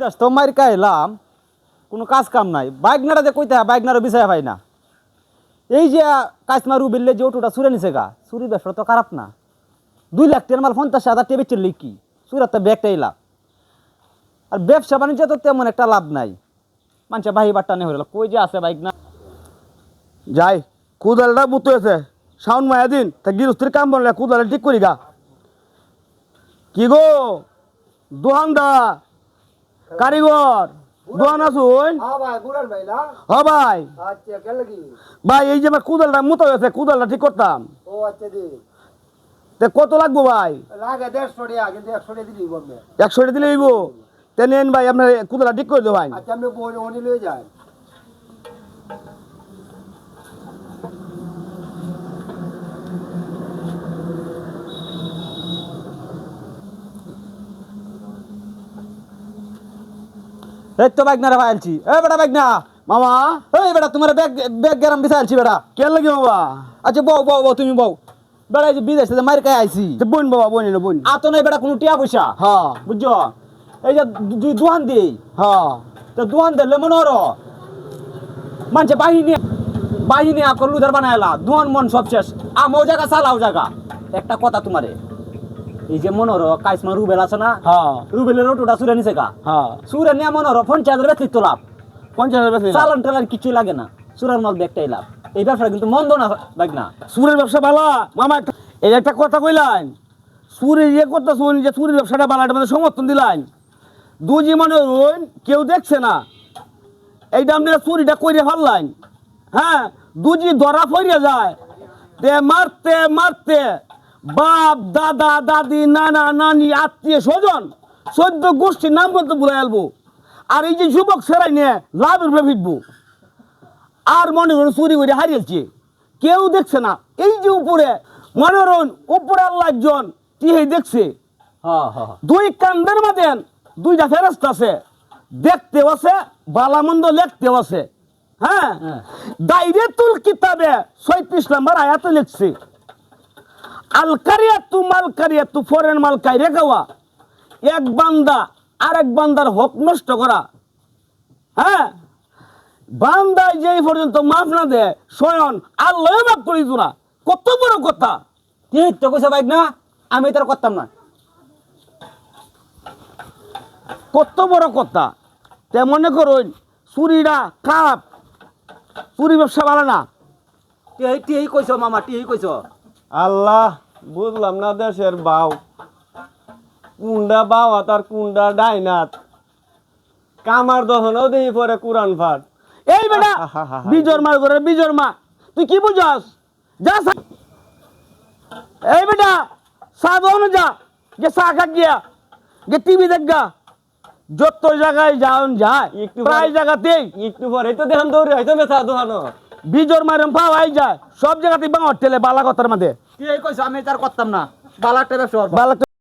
দাস তো মারিকা এলাম কোনো কাজ কাম নাই। বাইক নাড়া যে কইতে বাইক নাড়া বিষয় ভাই না। এই যে কাশমারু বিললে যে অটোটা সুরে নিছে গা চুরি ব্যবসা তো খারাপ না। দুই লাখ টাকার মাল পঞ্চাশ হাজার টেবে চললে কি? চুরার তো ব্যাগটাই লাভ আর ব্যবসা বাণিজ্য তো তেমন একটা লাভ নাই। মানুষে বাহি বাট্টা নেই হইল। কই যে আছে বাইক না যাই, কুদালটা বুতো আছে সাউন্ড মায়া দিন, তা গৃহস্থির কাম বললে কুদালে ঠিক করি গা। কি গো? দোহানদা কারিগর। দোয়ান আসুন হ্যাঁ ভাই বুড়ান ভাই না? হ ভাই। আচ্ছা ভাই এই যে আমার কুদালটা মুতো আছে কুদালটা ঠিক করতাম। ও আচ্ছা দি। তে কত লাগবো ভাই? লাগে দেড়শো টাকা কিন্তু একশো টাকা দিলি দিলে ভাই আপনার কুদালটা ঠিক করে দেবো ভাই। এই তো বাইক নাড়া ভাইলছি এ বেটা বাইক না। মামা এই বেটা তোমার ব্যাগ ব্যাগ গেরাম বিছাইছি বেটা। কে লাগে বাবা আচ্ছা বউ বউ বউ তুমি বউ। বেড়া এই যে বিদেশ থেকে মারি খাই আইছি। তে বোন বাবা বোন এলো বোন। আতো নাই বেটা কোনো টিয়া পয়সা। হ্যাঁ। বুঝছ? এই যে দুই দোকান দিই হ্যাঁ। তো দোকান দিলে মনে হলো মানুষে বাহিনী বাহিনী আকর লুদার বানাইলা দোকান মন সব শেষ। আমও জায়গা চালাও জায়গা একটা কথা তোমারে। এই যে মনে হলো কাইসমা রুবেল আছে না? হ্যাঁ। রুবেলের অটোটা সুরে নিছে গা। হ্যাঁ। সুরে নিয়ে হলো পঞ্চায়েতের ব্যক্তিত্ব লাভ। বেশি চালান টালান লাগে না। সুরের মাল ব্যাগটাই লাভ। এই ব্যবসা কিন্তু মন্দ না দেখ না। সুরের ব্যবসা ভালো মামা এই একটা কথা কইলেন সুরের ইয়ে করতে শুন যে সুরের ব্যবসাটা ভালো এটা মানে সমর্থন দিলেন দুজি মনে হইন কেউ দেখছে না। এইটা আপনারা চুরিটা করে ফেললেন হ্যাঁ দুজি ধরা পড়ে যায়। তে মারতে মারতে। বাপ দাদা দাদি নানা নানি আত্মীয় স্বজন চোদ্দ গোষ্ঠীর নাম বলতে ভুলে আলবো আর এই যে যুবক সেরাই নিয়ে লাভের উপরে ফিটবো আর মনে করুন চুরি করে হারিয়েছে কেউ দেখছে না। এই যে উপরে মনে করুন উপরে আল্লাহ একজন তিহে দেখছে। হ্যাঁ হ্যাঁ দুই কান্দের মধ্যে দুইটা ফেরস্ত আছে। দেখতে আছে বালামন্দ লিখতে আছে। হ্যাঁ? হ্যাঁ। দাইরেতুল কিতাবে ছয়ত্রিশ নম্বর আয়াতে লিখছে। আল কারিয়াতু মাল কারিয়াতু ফরেন মাল কাইরে খাওয়া এক বান্দা আরেক বান্দার হক নষ্ট করা। হ্যাঁ? বান্দায় যেই পর্যন্ত মাফ না দেয় স্বয়ং আল্লাহ মাফ করি তোরা কত বড় কথা। ঠিক তো কইছে বাইক না? আমি তার করতাম না। কত বড় কথা। তে মনে করুন, চুরিরা কাপ। চুরি ব্যবসা ভালো না। টিই টিই কইছো মামা টিই কইছো। আল্লাহ। বুঝলাম না দেশের বাউ। কুন্ডা বাবা তার কুন্ডা ডাইনাত কামার দহনও দেই পরে কুরান ফাট এই বেটা বিজর মা করে বিজর মা তুই কি বুঝাস? যা এই বেটা দোকানে যা যে চা খা গিয়া যে টিভি দেখ যত জায়গায় যাওন যায় একটু প্রায় পরে- জায়গাতেই একটু পরে তো দেখান দৌড়ে হয়তো মেথা দোহানো বিজর মারম পাওয়াই যায়। সব জায়গাতেই বাঙর টেলে বালা কথার মধ্যে টিই কইছো আমি তার করতাম না বালাটা ব্যবসা করব। বালা